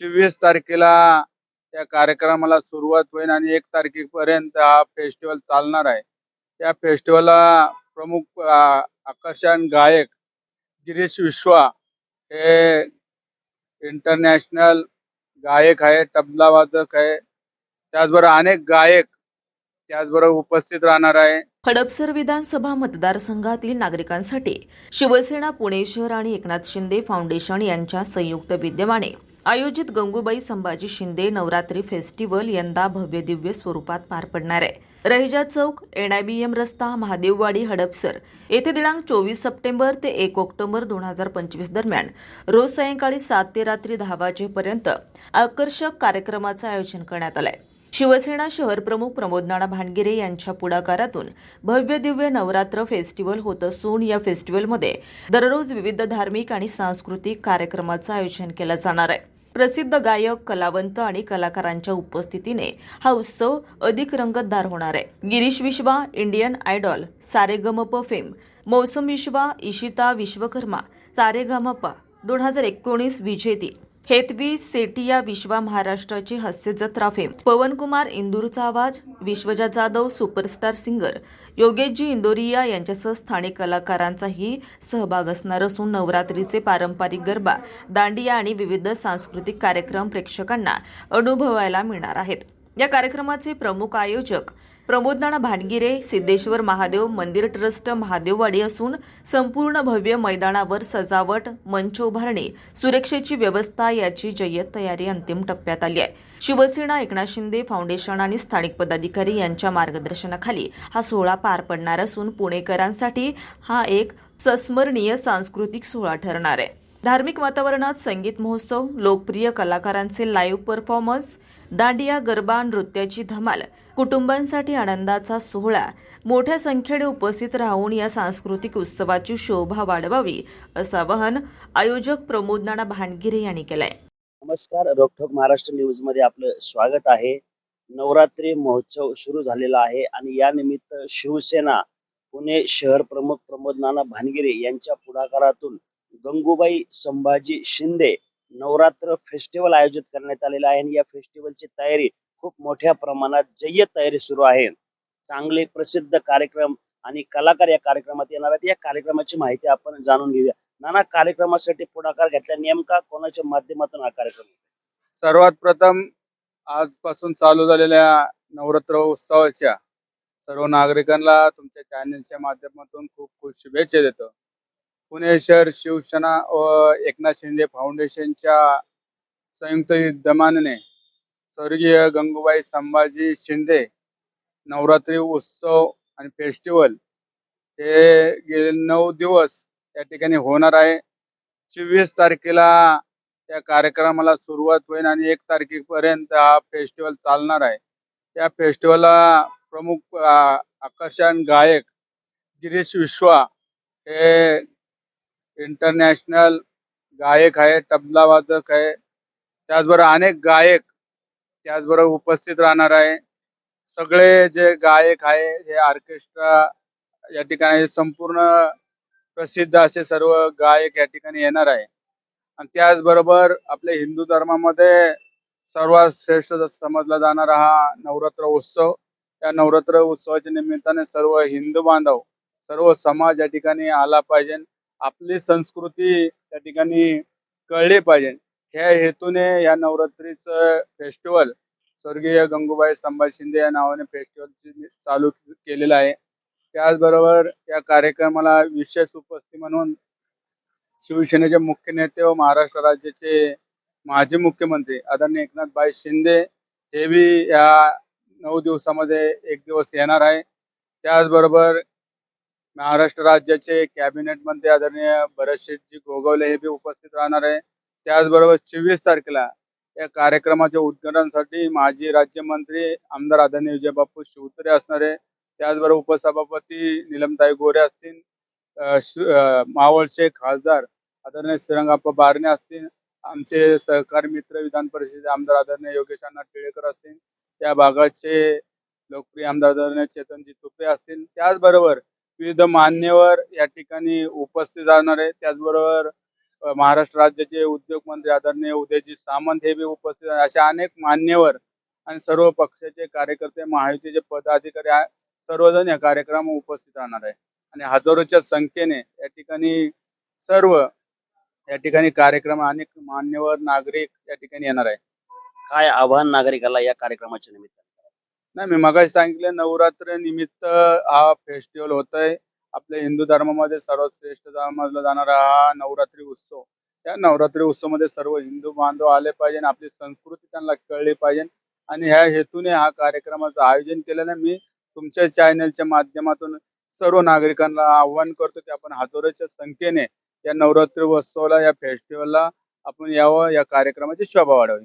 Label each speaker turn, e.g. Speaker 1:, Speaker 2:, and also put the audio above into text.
Speaker 1: चोवीस तारखेला त्या कार्यक्रमाला सुरुवात होईल आणि एक तारखेपर्यंत हा फेस्टिवल चालणार आहे. त्या फेस्टिवलला प्रमुख आकर्षण गायक गिरीश विश्वा हे इंटरनॅशनल गायक आहे तबला वादक आहे. त्याचबरोबर अनेक गायक त्याचबरोबर उपस्थित राहणार आहे.
Speaker 2: हडपसर विधानसभा मतदारसंघातील नागरिकांसाठी शिवसेना पुणे शहर आणि एकनाथ शिंदे फाउंडेशन यांच्या संयुक्त विद्यमाने आयोजित गंगूबाई संभाजी शिंदे नवरात्री फेस्टिवल यंदा भव्य दिव्य स्वरूपात पार पडणार आहे. रहिजा चौक एनआयबीएम रस्ता महादेववाडी हडपसर. येथे दिनांक चोवीस सप्टेंबर ते एक ऑक्टोबर दोन हजार पंचवीस दरम्यान रोज सायंकाळी सात ते रात्री दहा वाजेपर्यंत आकर्षक कार्यक्रमाचं आयोजन करण्यात आलंय. शिवसेना शहर प्रमुख प्रमोद नाना भानगिरे यांच्या पुढाकारातून भव्य दिव्य नवरात्र फेस्टिवल होत असून या फेस्टिवलमध्ये दररोज विविध धार्मिक आणि सांस्कृतिक कार्यक्रमाचं आयोजन केलं जाणार आहे. प्रसिद्ध गायक कलावंत आणि कलाकारांच्या उपस्थितीने हा उत्सव अधिक रंगतदार होणार आहे. गिरीश विश्वा इंडियन आयडॉल सारेगमप फेम मौसम विश्वा इशिता विश्वकर्मा सारेगमपा दोन हजार एकोणीस विजेती हेतवी सेटिया विश्वा महाराष्ट्राची हास्य जत्रा फेम पवनकुमार इंदूरचा आवाज विश्वजा जाधव सुपरस्टार सिंगर योगेशजी इंदोरिया यांच्यासह स्थानिक कलाकारांचाही सहभाग असणार असून नवरात्रीचे पारंपरिक गरबा दांडिया आणि विविध सांस्कृतिक कार्यक्रम प्रेक्षकांना अनुभवायला मिळणार आहेत. या कार्यक्रमाचे प्रमुख आयोजक प्रमोदनाना भानगिरे सिद्धेश्वर महादेव मंदिर ट्रस्ट महादेववाडी असून संपूर्ण भव्य मैदानावर सजावट मंच उभारणी सुरक्षेची व्यवस्था याची जय्यत तयारी अंतिम टप्प्यात आली आहे. शिवसेना एकनाथ शिंदे फाउंडेशन आणि स्थानिक पदाधिकारी यांच्या मार्गदर्शनाखाली हा सोहळा पार पडणार असून पुणेकरांसाठी हा एक संस्मरणीय सांस्कृतिक सोहळा ठरणार आहे. धार्मिक वातावरणात संगीत महोत्सव लोकप्रिय कलाकारांचे लाईव्ह परफॉर्मन्स दांडिया गरबा नृत्याची धमाल कुटुंबांसाठी आनंदाचा सोहळा. मोठ्या संख्येने उपस्थित राहून या सांस्कृतिक उत्सवाची शोभा वाढवावी असं आवाहन आयोजक प्रमोद नाना भानगिरे यांनी केलंय.
Speaker 3: नमस्कार रोकठोक महाराष्ट्र न्यूजमध्ये आपलं स्वागत आहे. नवरात्री महोत्सव सुरू झालेला आहे आणि या निमित्त शिवसेना पुणे शहर प्रमुख प्रमोद नाना भानगिरे यांच्या पुढाकारातून गंगूबाई संभाजी शिंदे नवरात्र फेस्टिवल आयोजित करण्यात आलेला आहे आणि या फेस्टिवलची तयारी खूप मोठ्या प्रमाणात जय्य तयारी सुरू आहे. चांगले प्रसिद्ध कार्यक्रम आणि कलाकार या कार्यक्रमात येणार आहेत. या कार्यक्रमाची माहिती आपण जाणून घेऊया. नाना कार्यक्रमासाठी पुढाकार घेतला. नेमका कोणाच्या माध्यमातून हा कार्यक्रम
Speaker 1: सर्वात प्रथम आजपासून चालू झालेल्या नवरात्र उत्सवाच्या सर्व नागरिकांना तुमच्या चॅनलच्या माध्यमातून खूप खूप शुभेच्छा देतो. पुणे शहर शिवसेना व एकनाथ शिंदे फाउंडेशनच्या संयुक्त विद्यमानाने स्वर्गीय गंगूबाई संभाजी शिंदे नवरात्री उत्सव आणि फेस्टिवल हे गेले नऊ दिवस त्या ठिकाणी होणार आहे. चोवीस तारखेला त्या कार्यक्रमाला सुरुवात होईल आणि एक तारखेपर्यंत हा फेस्टिवल चालणार आहे. त्या फेस्टिवलला प्रमुख आकर्षण गायक गिरीश विश्वा हे इंटरनॅशनल गायक आहे तबला वादक आहे. त्याचबरोबर अनेक गायक त्याचबरोबर उपस्थित राहणार आहे. सगळे जे गायक आहे हे ऑर्केस्ट्रा या ठिकाणी संपूर्ण प्रसिद्ध असे सर्व गायक या ठिकाणी येणार आहे. आणि त्याचबरोबर आपल्या हिंदू धर्मामध्ये सर्वात श्रेष्ठ समजला जाणारा हा नवरात्र उत्सव. त्या नवरात्र उत्सवाच्या निमित्ताने सर्व हिंदू बांधव सर्व समाज या ठिकाणी आला पाहिजे. आपली संस्कृती त्या ठिकाणी कळली पाहिजे. ह्या हेतूने या नवरात्रीचं फेस्टिवल स्वर्गीय गंगूबाई संभाजी शिंदे या नावाने फेस्टिवल चालू केलेलं आहे. त्याचबरोबर या कार्यक्रमाला विशेष उपस्थिती म्हणून शिवसेनेचे मुख्य नेते व महाराष्ट्र राज्याचे माजी मुख्यमंत्री आदरणीय एकनाथबाई शिंदे हे बी या नऊ दिवसामध्ये एक दिवस येणार आहे. त्याचबरोबर महाराष्ट्र राज्याचे कॅबिनेट मंत्री आदरणीय भरतशेठजी गोगवले हे बी उपस्थित राहणार आहे. त्याचबरोबर चोवीस तारखेला या कार्यक्रमाच्या उद्घाटनासाठी माजी राज्यमंत्री आमदार आदरणीय विजयबापू शिवतरे असणार आहे. त्याचबरोबर उपसभापती निलमताई गोरे असतील मावळचे खासदार आदरणीय श्रीरंगाप्पा बारणे असतील आमचे सहकारी मित्र विधान परिषदेचे आमदार आदरणीय योगेश अण्णा टिळेकर असतील त्या भागाचे लोकप्रिय आमदार आदरणीय चेतनजी तुपे असतील. त्याचबरोबर विविध मान्यवर या ठिकाणी उपस्थित राहणार आहे त्याचबरोबर महाराष्ट्र राज्याचे उद्योग मंत्री आदरणीय उदयजी सामंत हे बी उपस्थित असे अनेक मान्यवर आणि सर्व पक्षाचे कार्यकर्ते महायुतीचे पदाधिकारी सर्वजण या कार्यक्रम उपस्थित राहणार आहे आणि हजारोच्या संख्येने या ठिकाणी सर्व या ठिकाणी कार्यक्रम अनेक मान्यवर नागरिक या ठिकाणी येणार आहे
Speaker 3: काय आव्हान नागरिकाला या कार्यक्रमाच्या निमित्ताने?
Speaker 1: नाही मी मगाशी सांगितले नवरात्र निमित्त हा फेस्टिवल होत आहे आपल्या हिंदू धर्मामध्ये सर्वात श्रेष्ठ मानला जाणारा हा नवरात्री उत्सव. त्या नवरात्री उत्सवमध्ये सर्व हिंदू बांधव आले पाहिजे आणि आपली संस्कृती त्यांना कळली पाहिजे. आणि ह्या हेतूने हा कार्यक्रमाचं आयोजन केलेलं मी तुमच्या चॅनलच्या माध्यमातून सर्व नागरिकांना आव्हान करतो की आपण हजारोच्या संख्येने या नवरात्री उत्सवाला या फेस्टिवलला आपण यावं या कार्यक्रमाची शोभा वाढावी.